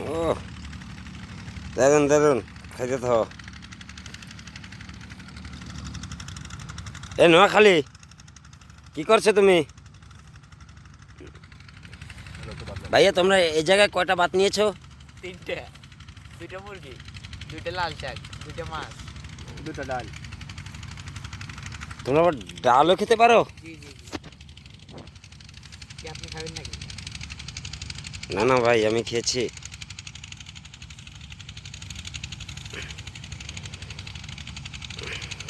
ও দারুণ দারুণ খাইতে থাও এ নোয়াখালী কি করছ তুমি? ভাইয়া তোমরা এই জায়গায় কয়টা ভাত নিয়েছো? তিনটে। দুইটা মুরগি দুইটা লাল শাক দুইটা মাছ। দুটো ডাল। তোমরা আবার ডালও খেতে পারো? জি জি জি। কি আপনি খাবেন নাকি? না না ভাই আমি খেয়েছি।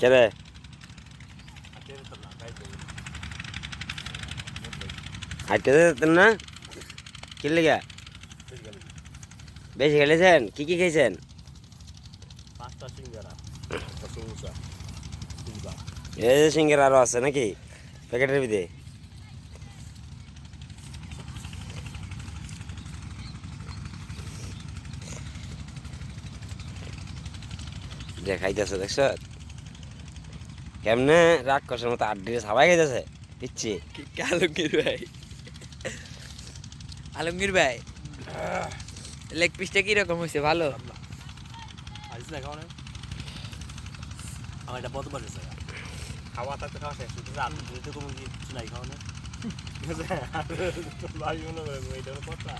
হোটেল হ্যাঁ কেরে হাঁটতে যেতেন না কি লেগা বেশি খেলেছেন কি কি খেয়েছেন পাঁচটা সিঙ্গারা সমোসা এই যে সিঙ্গের আরো আছে নাকি প্যাকেটের ভিতরে দেখাইতেছে দেখছ কেমনে রাগ করছে মতো আড্ডি সবাই গেছে? পিচ্ছি আলমগীর ভাই? আলমগীর ভাই লেগ পিসটা কীরকম হয়েছে? ভালো? খাওয়া আমার এটা খাওয়া থাকতে খাওয়া শেষ শুধু আলু দিতে কোনো কিছু নাই খাওয়া না ভাই মনে করে এটা হলো কথা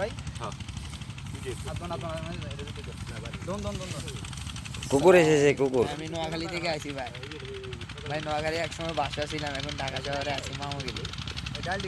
ভাই? হ্যাঁ। দন দন দন। কুকুর এসেছে কুকুর। আমি নোয়াখালী থেকে আসি ভাই। ভাই নোয়াখালী একসময় বাসা ছিলাম এখন ঢাকা শহরে আছি মামাগিরি ডাল